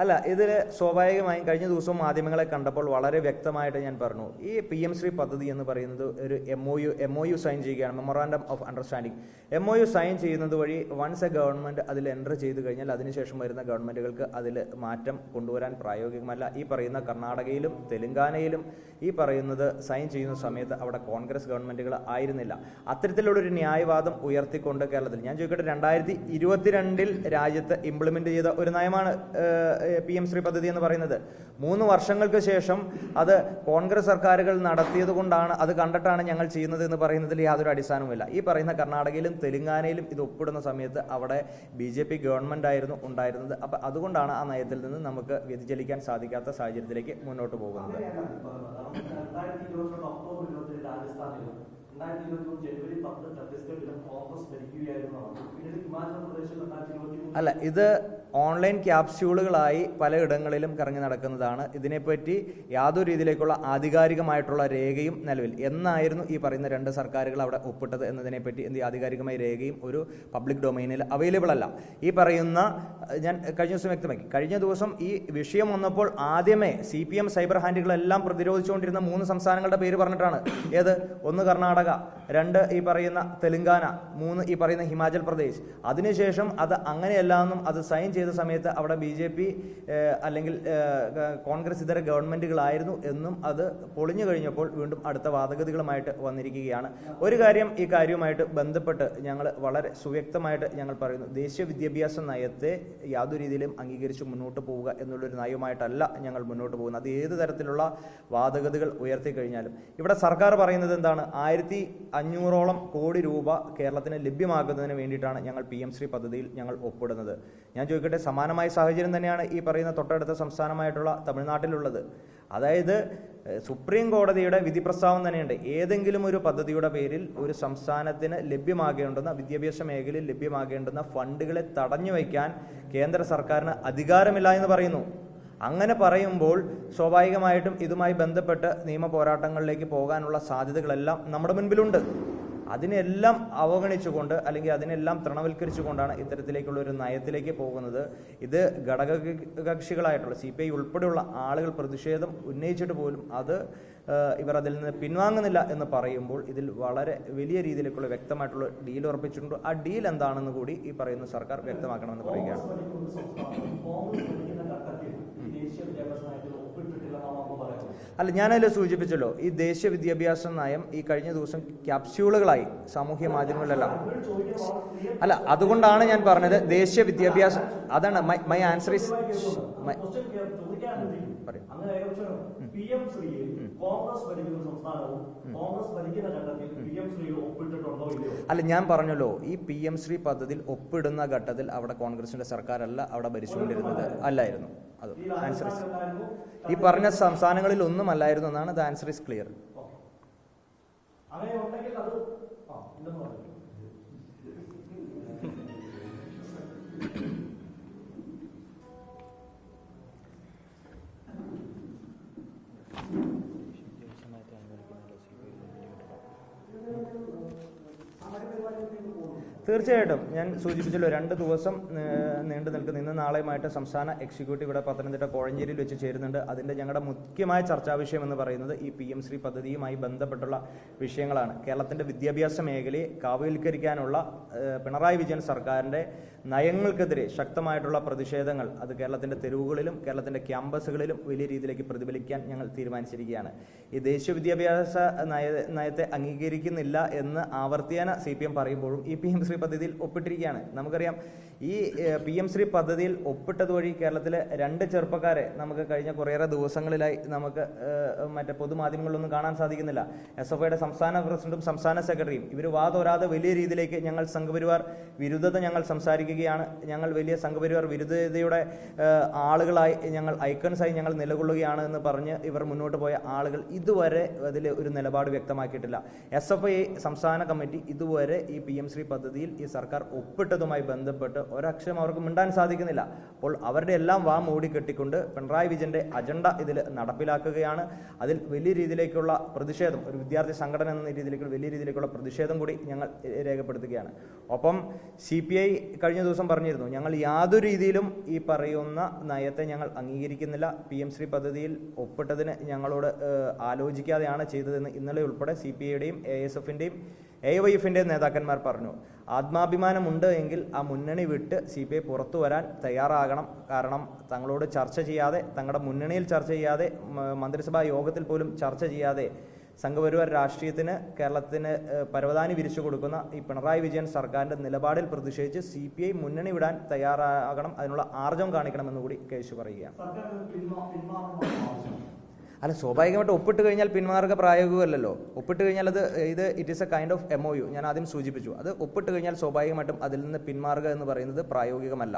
അല്ല ഇതിൽ സ്വാഭാവികമായും കഴിഞ്ഞ ദിവസം മാധ്യമങ്ങളെ കണ്ടപ്പോൾ വളരെ വ്യക്തമായിട്ട് ഞാൻ പറഞ്ഞു ഈ പി എം ശ്രീ പദ്ധതി എന്ന് പറയുന്നത് ഒരു M O U M O U sign ചെയ്യുകയാണ് memorandum of understanding M O U sign ചെയ്യുന്നത് വഴി വൺസ് എ ഗവൺമെന്റ് അതിൽ എന്റർ ചെയ്ത് കഴിഞ്ഞാൽ അതിനുശേഷം വരുന്ന ഗവൺമെന്റുകൾക്ക് അതിൽ മാറ്റം കൊണ്ടുവരാൻ പ്രായോഗികമല്ല. ഈ പറയുന്ന കർണാടകയിലും തെലുങ്കാനയിലും ഈ പറയുന്നത് സൈൻ ചെയ്യുന്ന സമയത്ത് അവിടെ കോൺഗ്രസ് ഗവൺമെന്റുകൾ ആയിരുന്നില്ല. അത്തരത്തിലുള്ളൊരു ന്യായവാദം ഉയർത്തിക്കൊണ്ട് കേരളത്തിൽ. ഞാൻ ചോദിക്കട്ടെ രണ്ടായിരത്തി ഇരുപത്തിരണ്ടിൽ രാജ്യത്ത് ഇംപ്ലിമെന്റ് ചെയ്ത ഒരു നയമാണ് പി എം ശ്രീ പദ്ധതി എന്ന് പറയുന്നത്. മൂന്ന് വർഷങ്ങൾക്ക് ശേഷം അത് കോൺഗ്രസ് സർക്കാരുകൾ നടത്തിയത് കൊണ്ടാണ് അത് കണ്ടിട്ടാണ് ഞങ്ങൾ ചെയ്യുന്നത് എന്ന് പറയുന്നതിൽ യാതൊരു അടിസ്ഥാനവുമില്ല. ഈ പറയുന്ന കർണാടകയിലും തെലുങ്കാനയിലും ഇത് ഒപ്പിടുന്ന സമയത്ത് അവിടെ ബി ജെ പി ഗവൺമെന്റ് ആയിരുന്നു ഉണ്ടായിരുന്നത്. അപ്പം അതുകൊണ്ടാണ് ആ നയത്തിൽ നിന്ന് നമുക്ക് വ്യതിചലിക്കാൻ സാധിക്കാത്ത സാഹചര്യത്തിലേക്ക് മുന്നോട്ട് പോകുന്നത്. ജനുവരി പത്ത് ഛത്തീസ്ഗഡിലും കോൺഗ്രസ് ഭരിക്കുകയായിരുന്നതാണ് പിന്നീട് ഹിമാചൽ പ്രദേശിൽ രണ്ടായിരത്തി ഇരുപത്തി മൂന്ന് അല്ല ഇത് ഓൺലൈൻ ക്യാപ്സ്യൂളുകളായി പലയിടങ്ങളിലും കറങ്ങി നടക്കുന്നതാണ്. ഇതിനെപ്പറ്റി യാതൊരു രീതിയിലേക്കുള്ള ആധികാരികമായിട്ടുള്ള രേഖയും നിലവിൽ എന്നായിരുന്നു ഈ പറയുന്ന രണ്ട് സർക്കാരുകൾ അവിടെ ഒപ്പിട്ടത് എന്നതിനെപ്പറ്റി എന്ത് ആധികാരികമായ രേഖയും ഒരു പബ്ലിക് ഡൊമൈനിൽ അവൈലബിൾ അല്ല. ഈ പറയുന്ന ഞാൻ കഴിഞ്ഞ ദിവസം വ്യക്തമാക്കി. കഴിഞ്ഞ ദിവസം ഈ വിഷയം വന്നപ്പോൾ ആദ്യമേ സി പി എം സൈബർ ഹാൻഡികളെല്ലാം പ്രതിരോധിച്ചുകൊണ്ടിരുന്ന മൂന്ന് സംസ്ഥാനങ്ങളുടെ പേര് പറഞ്ഞിട്ടാണ്. ഏത്? ഒന്ന് കർണാടക രണ്ട് ഈ പറയുന്ന തെലുങ്കാന മൂന്ന് ഈ പറയുന്ന ഹിമാചൽ പ്രദേശ്. അതിനുശേഷം അത് അങ്ങനെയല്ല എന്നും അത് സൈൻ ചെയ്ത സമയത്ത് അവിടെ ബി ജെ പി അല്ലെങ്കിൽ കോൺഗ്രസ് ഇതര ഗവൺമെന്റുകളായിരുന്നു എന്നും അത് പൊളിഞ്ഞു കഴിഞ്ഞപ്പോൾ വീണ്ടും അടുത്ത വാദഗതികളുമായിട്ട് വന്നിരിക്കുകയാണ്. ഒരു കാര്യം ഈ കാര്യവുമായിട്ട് ബന്ധപ്പെട്ട് ഞങ്ങൾ വളരെ സുവ്യക്തമായിട്ട് ഞങ്ങൾ പറയുന്നു. ദേശീയ വിദ്യാഭ്യാസ നയത്തെ യാതൊരു രീതിയിലും അംഗീകരിച്ച് മുന്നോട്ട് പോവുക എന്നുള്ളൊരു നയമായിട്ടല്ല ഞങ്ങൾ മുന്നോട്ട് പോകുന്നത്. അത് ഏത് തരത്തിലുള്ള വാദഗതികൾ ഉയർത്തി കഴിഞ്ഞാലും. ഇവിടെ സർക്കാർ പറയുന്നത് എന്താണ്? ആയിരത്തി അഞ്ഞൂറോളം കോടി രൂപ കേരളത്തിന് ലഭ്യമാക്കുന്നതിന് വേണ്ടിയിട്ടാണ് ഞങ്ങൾ പി എം ശ്രീ പദ്ധതിയിൽ ഞങ്ങൾ ഒപ്പിടുന്നത്. ഞാൻ ചോദിക്കട്ടെ സമാനമായ സാഹചര്യം തന്നെയാണ് ഈ പറയുന്ന തൊട്ടടുത്ത സംസ്ഥാനമായിട്ടുള്ള തമിഴ്നാട്ടിലുള്ളത്. അതായത് സുപ്രീം കോടതിയുടെ വിധി പ്രസ്താവം തന്നെയുണ്ട്. ഏതെങ്കിലും ഒരു പദ്ധതിയുടെ പേരിൽ ഒരു സംസ്ഥാനത്തിന് ലഭ്യമാകേണ്ടുന്ന വിദ്യാഭ്യാസ മേഖലയിൽ ലഭ്യമാകേണ്ടുന്ന ഫണ്ടുകളെ തടഞ്ഞു വയ്ക്കാൻ കേന്ദ്ര സർക്കാരിന് അധികാരമില്ല എന്ന് പറയുന്നു. അങ്ങനെ പറയുമ്പോൾ സ്വാഭാവികമായിട്ടും ഇതുമായി ബന്ധപ്പെട്ട് നിയമ പോരാട്ടങ്ങളിലേക്ക് പോകാനുള്ള സാധ്യതകളെല്ലാം നമ്മുടെ മുൻപിലുണ്ട്. അതിനെല്ലാം അവഗണിച്ചുകൊണ്ട് അല്ലെങ്കിൽ അതിനെല്ലാം തൃണവൽക്കരിച്ചുകൊണ്ടാണ് ഇത്തരത്തിലേക്കുള്ള ഒരു നയത്തിലേക്ക് പോകുന്നത്. ഇത് ഘടക കക്ഷികളായിട്ടുള്ള സി പി ഐ ഉൾപ്പെടെയുള്ള ആളുകൾ പ്രതിഷേധം ഉന്നയിച്ചിട്ട് പോലും അത് ഇവർ അതിൽ നിന്ന് പിൻവാങ്ങുന്നില്ല എന്ന് പറയുമ്പോൾ ഇതിൽ വളരെ വലിയ രീതിയിലേക്കുള്ള വ്യക്തമായിട്ടുള്ള ഡീൽ ഉറപ്പിച്ചിട്ടുണ്ട്. ആ ഡീൽ എന്താണെന്ന് കൂടി ഈ പറയുന്ന സർക്കാർ വ്യക്തമാക്കണമെന്ന് പറയുകയാണ് കോൺഗ്രസ് ഭരിക്കുന്ന ഒരു സംസ്ഥാനം കോൺഗ്രസ് ഭരിക്കുന്ന ഘട്ടത്തിൽ ഈ ദേശീയ വിദ്യാഭ്യാസ നയത്തിൽ ഒപ്പിട്ടിട്ടില്ലെന്നാണ് അമ്മ പറയുന്നത് അല്ല ഞാനതിൽ സൂചിപ്പിച്ചല്ലോ ഈ ദേശീയ വിദ്യാഭ്യാസ നയം ഈ കഴിഞ്ഞ ദിവസം ക്യാപ്സ്യൂളുകളായി സാമൂഹ്യ മാധ്യമങ്ങളിലെല്ലാം. അല്ല അതുകൊണ്ടാണ് ഞാൻ പറഞ്ഞത് ദേശീയ വിദ്യാഭ്യാസ അതാണ് മൈ മൈ ആൻസർ ഇസ് അല്ല ഞാൻ പറഞ്ഞല്ലോ ഈ പി എം ശ്രീ പദ്ധതിയിൽ ഒപ്പിടുന്ന ഘട്ടത്തിൽ അവിടെ കോൺഗ്രസിന്റെ സർക്കാരല്ല അവിടെ ഭരിച്ചുകൊണ്ടിരുന്നത്. അല്ലായിരുന്നു. അത് ആൻസർ ഇസ് ഈ പറഞ്ഞ സംസ്ഥാനങ്ങളിൽ ഒന്നും അല്ലായിരുന്നു എന്നാണ് ദ ആൻസർ ഇസ് ക്ലിയർ തീർച്ചയായിട്ടും. ഞാൻ സൂചിപ്പിച്ചല്ലോ രണ്ട് ദിവസം നീണ്ടു നിൽക്കുന്ന ഇന്ന് നാളെയുമായിട്ട് സംസ്ഥാന എക്സിക്യൂട്ടീവ് ഇവിടെ പത്തനംതിട്ട കോഴഞ്ചേരിയിൽ വെച്ച് ചേരുന്നുണ്ട്. അതിന്റെ ഞങ്ങളുടെ മുഖ്യമായ ചർച്ചാ വിഷയം എന്ന് പറയുന്നത് ഈ പി എം ശ്രീ പദ്ധതിയുമായി ബന്ധപ്പെട്ടുള്ള വിഷയങ്ങളാണ്. കേരളത്തിന്റെ വിദ്യാഭ്യാസ മേഖലയെ കാവൽക്കരിക്കാനുള്ള പിണറായി വിജയൻ സർക്കാരിന്റെ നയങ്ങൾക്കെതിരെ ശക്തമായിട്ടുള്ള പ്രതിഷേധങ്ങൾ അത് കേരളത്തിന്റെ തെരുവുകളിലും കേരളത്തിന്റെ ക്യാമ്പസുകളിലും വലിയ രീതിയിലേക്ക് പ്രതിഫലിക്കാൻ ഞങ്ങൾ തീരുമാനിച്ചിരിക്കുകയാണ്. ഈ ദേശീയ വിദ്യാഭ്യാസ നയ നയത്തെ അംഗീകരിക്കുന്നില്ല എന്ന് ആവർത്തിയാന സി പി എം പറയുമ്പോഴും ഈ പി എം ശ്രീ പദ്ധതിയിൽ ഒപ്പിട്ടിരിക്കുകയാണ്. നമുക്കറിയാം ഈ പി എം ശ്രീ പദ്ധതിയിൽ ഒപ്പിട്ടത് വഴി കേരളത്തിലെ രണ്ട് ചെറുപ്പക്കാരെ നമുക്ക് കഴിഞ്ഞ കുറേയേറെ ദിവസങ്ങളിലായി നമുക്ക് മറ്റേ പൊതുമാധ്യമങ്ങളിലൊന്നും കാണാൻ സാധിക്കുന്നില്ല. എസ് എഫ് ഐയുടെ സംസ്ഥാന പ്രസിഡന്റും സംസ്ഥാന സെക്രട്ടറിയും. ഇവർ വാതോരാതെ വലിയ രീതിയിലേക്ക് ഞങ്ങൾ സംഘപരിവാർ വിരുദ്ധത ഞങ്ങൾ സംസാരിക്കുകയാണ്. ഞങ്ങൾ വലിയ സംഘപരിവാർ വിരുദ്ധതയുടെ ആളുകളായി ഞങ്ങൾ ഐക്കൺസായി ഞങ്ങൾ നിലകൊള്ളുകയാണ് എന്ന് പറഞ്ഞ് ഇവർ മുന്നോട്ട് പോയ ആളുകൾ ഇതുവരെ അതിൽ ഒരു നിലപാട് വ്യക്തമാക്കിയിട്ടില്ല. എസ് എഫ് ഐ സംസ്ഥാന കമ്മിറ്റി ഇതുവരെ ഈ പി എം ശ്രീ പദ്ധതിയിൽ ഈ സർക്കാർ ഒപ്പിട്ടതുമായി ബന്ധപ്പെട്ട് ഒരക്ഷരം അവർ അവർക്ക് മിണ്ടാൻ സാധിക്കുന്നില്ല. അപ്പോൾ അവരുടെ എല്ലാം വാ മൂടി കെട്ടിക്കൊണ്ട് പിണറായി വിജയന്റെ അജണ്ട ഇതിൽ നടപ്പിലാക്കുകയാണ്. അതിൽ വലിയ രീതിയിലേക്കുള്ള പ്രതിഷേധം ഒരു വിദ്യാർത്ഥി സംഘടന എന്ന രീതിയിലേക്ക് വലിയ രീതിയിലേക്കുള്ള പ്രതിഷേധം കൂടി ഞങ്ങൾ രേഖപ്പെടുത്തുകയാണ്. ഒപ്പം സി പി ഐ കഴിഞ്ഞ ദിവസം പറഞ്ഞിരുന്നു ഞങ്ങൾ യാതൊരു രീതിയിലും ഈ പറയുന്ന നയത്തെ ഞങ്ങൾ അംഗീകരിക്കുന്നില്ല. പി എം ശ്രീ പദ്ധതിയിൽ ഒപ്പിട്ടതിന് ഞങ്ങളോട് ആലോചിക്കാതെയാണ് ചെയ്തതെന്ന് ഇന്നലെ ഉൾപ്പെടെ സി പി ഐയുടെയും എ എസ് എഫിന്റെയും എ വൈ എഫിന്റെയും നേതാക്കന്മാർ പറഞ്ഞു. ആത്മാഭിമാനമുണ്ട് എങ്കിൽ ആ മുന്നണി വിട്ട് സി പി ഐ പുറത്തു വരാൻ തയ്യാറാകണം. കാരണം തങ്ങളോട് ചർച്ച ചെയ്യാതെ തങ്ങളുടെ മുന്നണിയിൽ ചർച്ച ചെയ്യാതെ മന്ത്രിസഭാ യോഗത്തിൽ പോലും ചർച്ച ചെയ്യാതെ സംഘപരിവാർ രാഷ്ട്രീയത്തിന് കേരളത്തിന് പരവതാനി വിരിച്ചു കൊടുക്കുന്ന ഈ പിണറായി വിജയൻ സർക്കാരിന്റെ നിലപാടിൽ പ്രതിഷേധിച്ച് സി പി ഐ മുന്നണി വിടാൻ തയ്യാറാകണം അതിനുള്ള ആർജം കാണിക്കണമെന്ന് കൂടി കേശു പറയുകയാണ്. അല്ല സ്വാഭാവികമായിട്ട് ഒപ്പിട്ട് കഴിഞ്ഞാൽ പിന്മാർഗ പ്രായോഗികമല്ലല്ലോ. ഒപ്പിട്ട് കഴിഞ്ഞാൽ അത് ഇത് it is a kind of M O U ഞാൻ ആദ്യം സൂചിപ്പിച്ചു. അത് ഒപ്പിട്ട് കഴിഞ്ഞാൽ സ്വാഭാവികമായിട്ടും അതിൽ നിന്ന് പിന്മാറുക എന്ന് പറയുന്നത് പ്രായോഗികമല്ല.